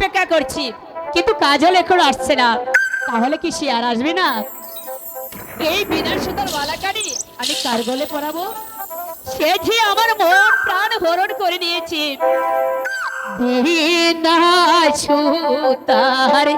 অপেক্ষা করছি। কিন্তু কাজল এখন আসছে না। তাহলে কি সে আর আসবে না? এই বিনার সুন্দর বালাকারি আমি কার গলে পরাবো সে যে আমার মন প্রাণ হরণ করে নিয়েছে। বিনা সুতার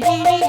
Yeah.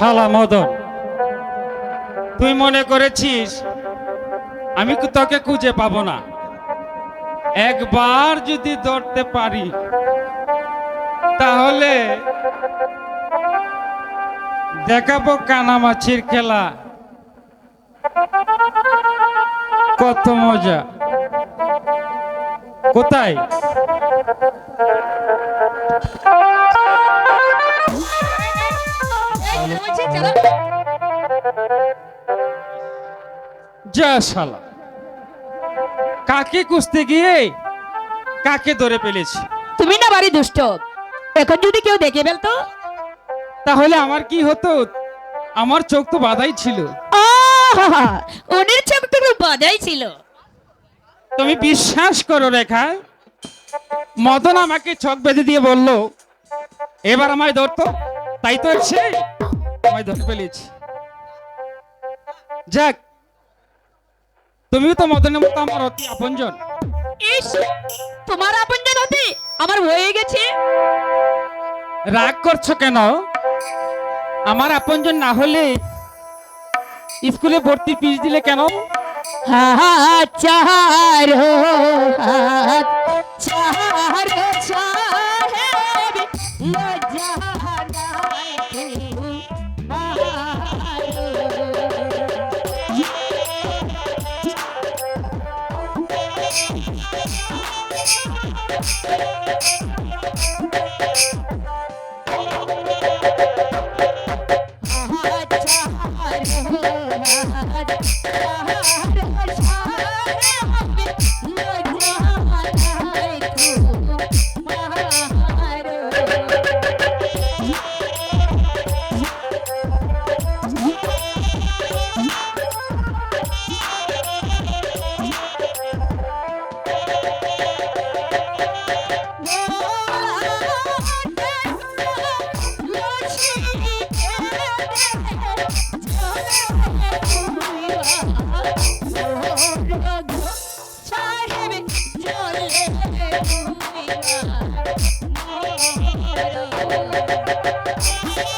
শালা মদন, তুই মনে করেছিস আমি তোকে খুঁজে পাবো না? একবার যদি ধরতে পারি, তাহলে দেখাবো কানামাছির খেলা। কত মজা। কোথায়? যা শালা। কাকে কুস্তে গিয়ে কাকে ধরে ফেলেছি? তুমি না বাড়ি দুষ্ট। এখন যদি কেউ দেখে ফেলতো? তাহলে আমার কি হতো? আমার চোখ তো বাধাই ছিল। চোখ তো বাধাই ছিল। তুমি বিশ্বাস করো রেখা মদন আমাকে চোখ বেঁধে দিয়ে বলল এবার আমায় ধরতো তাই তো এসে আমায় ধরে ফেলেছি যাক তুমিও তো মদনের মতো আমার অতি আপনজন ইস তোমার আপনজন হতে আমার হয়ে গেছে রাগ করছ কেন আমার আপনজন না হলে স্কুলে ভর্তি ফিস দিলে কেন হাত চারো হাত হাত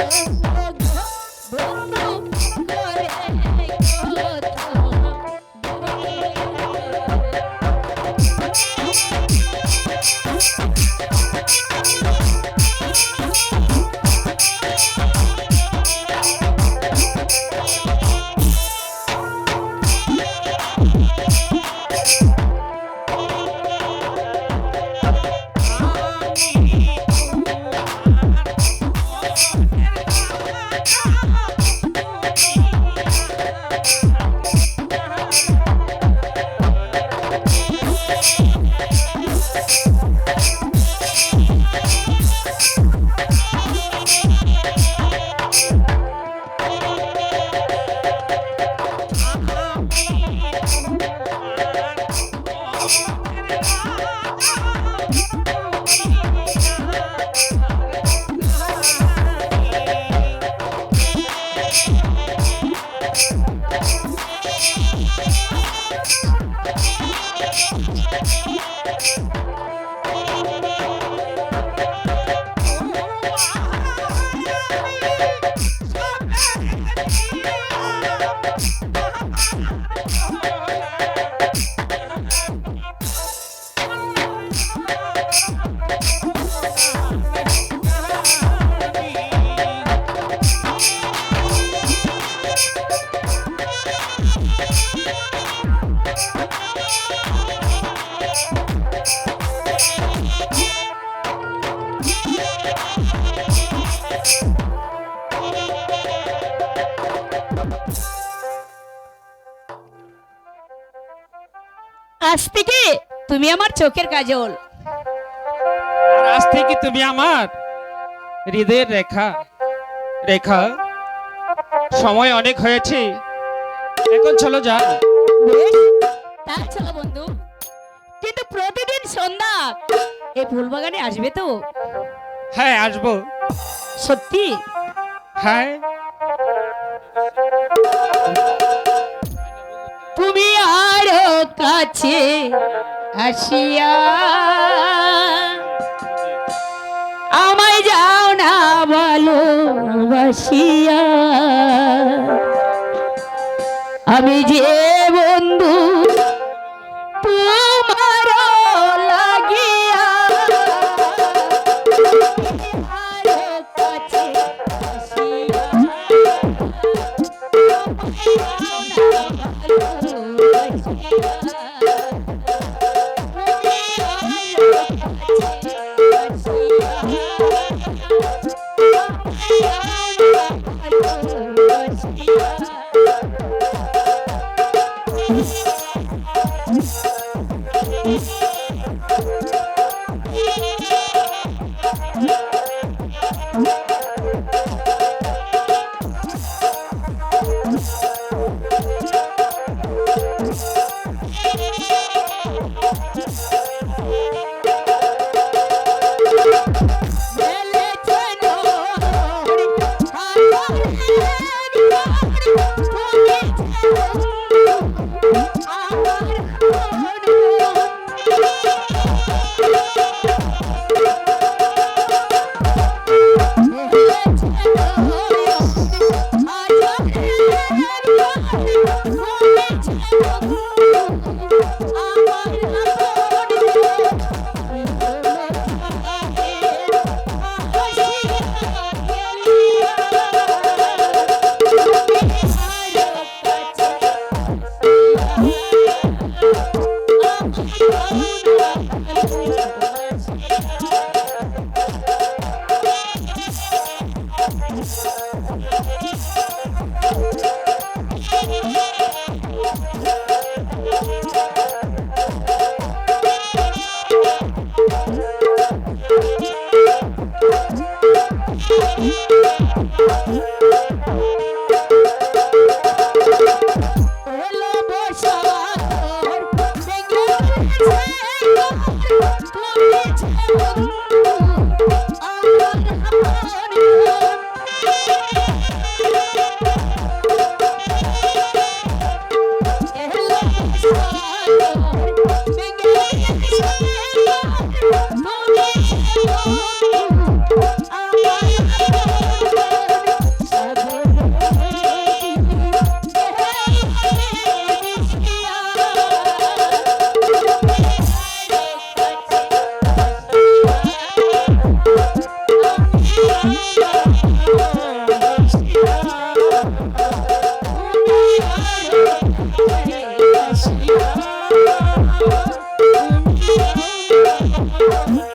আমি আজ থেকে তুমি আমার চোখের কাজল। আজ থেকে তুমি আমার হৃদয়ের রেখা। রেখা সময় অনেক হয়েছে। এখন চলো যা তা চলো বন্ধু। কিন্তু প্রতিদিন সন্ধ্যা এই ফুলবাগানে আসবে তো? হ্যাঁ আসব। সত্যি? হ্যাঁ। কাছে আসিয়া আমায় যাও না বলো বাসিয়া আমি যে Mm-hmm. Bye.